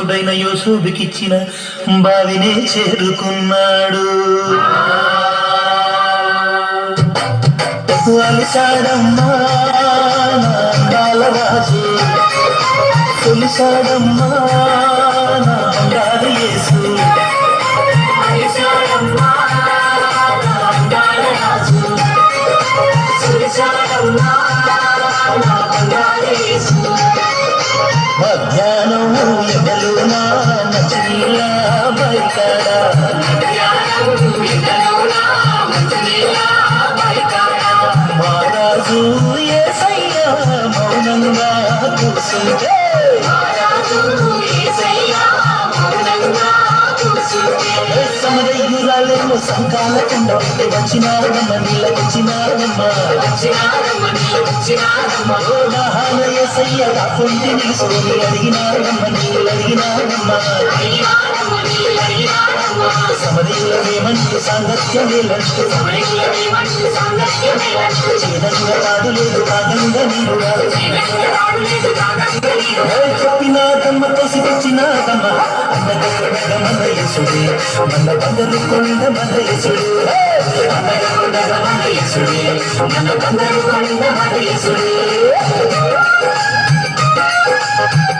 భక్తుడైన యోశోబికిచ్చిన బావినే చేరుకున్నాడు. అలిసాడమ్మా మౌనంగా కూర్చుంటే సమరయ్యురాలేమో సంకాల కుండ వచ్చినారమ్మ నీళ్ళ వచ్చినాడమ్మ ఓ అడిగినారమ్మ. ఏసయ్య కాకుంటి నిలుసుకొని అడిగినాడమ్మ నీళ్ళు అడిగినాడమ్మ సమరయ్యులమేమంటూ సాంగత్యం వేలంటూ చేదంగా కాదు లేదు కాదంగా నీరు రాదు ఓయ్ చెప్పినాదమ్మ తోసి తెచ్చినాదమ్మ అన్నగొండగ మన యేసుడే మన బందరు కొండ మన యేసుడే అన్నగొండగ మన యేసుడే మన బందరు కొండ మన యేసుడే ఓయమ్మ ఈ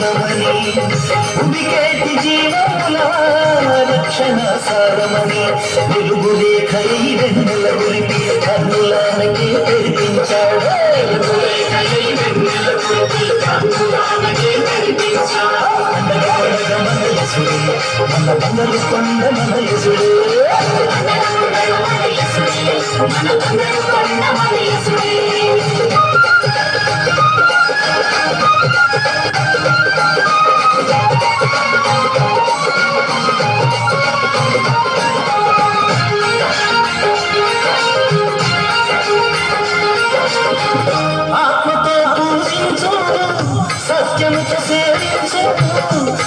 జీవమని ఉబికేటి జీవముల రక్షణ సారమని వెలుగు రేఖై వెన్నెల గురిపి కన్నులానకి తెరిపించాడు. పండగ పండగ మన యసుడే. మన బంగారు కొండ మన యసుడే.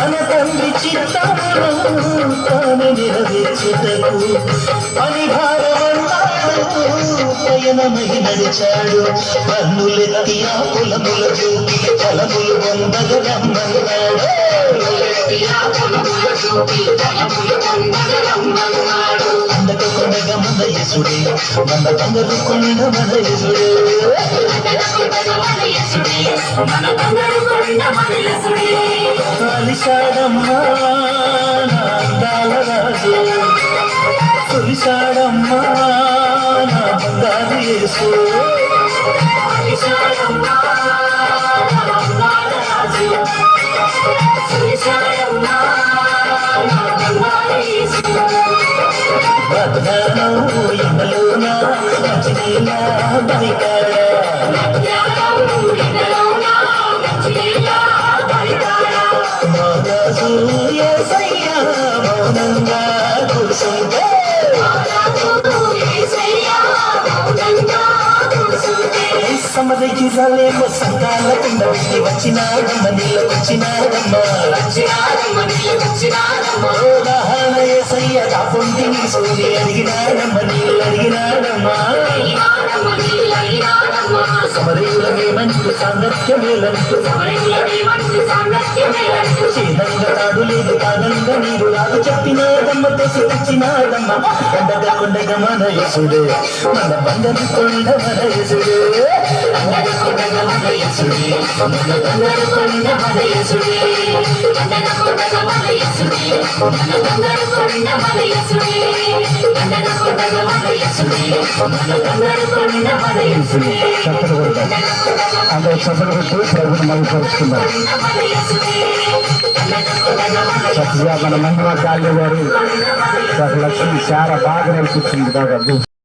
తన తండ్రి చిత్తమును తాను నెరవేర్చుటకు పని పయనమై నడిచాడు. పన్నులెత్తి ఆ పొలముల చూపి ఫలములు పొందగలమ్మన్నాడు బంగారు కొండ మన యసుడే మన బంగారు కొండ మన యసుడే కలిశాడమ్మా నా అందాల రాజు తొలిశాడమ్మా నా యేసు మధ్యాహ్నం ఎండలోన సమరయ్యురాలేమో సంకాల వెళ్ళి వచ్చినాడమ్మ నీళ్ళ వచ్చినాడమ్మ ఏసయ్య కాపుంటి నీ సూరి అడిగినాడమ్మ నీళ్ళు అడిగినాడమ్మా సమరయులమేమంటూ సాంగత్యమేలంటూ చేదంగా తాడు లేదు కాదంగా నీరు రాదు చెప్పినాదమ్మ తెసి తెచ్చినాదమ్మ మన యసుడే మన బంగారు కొండ మన యసుడే. కొండగ కొండగ చప్పలు అందరూ చప్పలు కొట్టు ప్రభుని మగిపరుస్తున్నారు చక్కగా మన మహిమ గాలి గారు లక్ష్మి చాలా బాగా నేర్పించింది కాబట్టి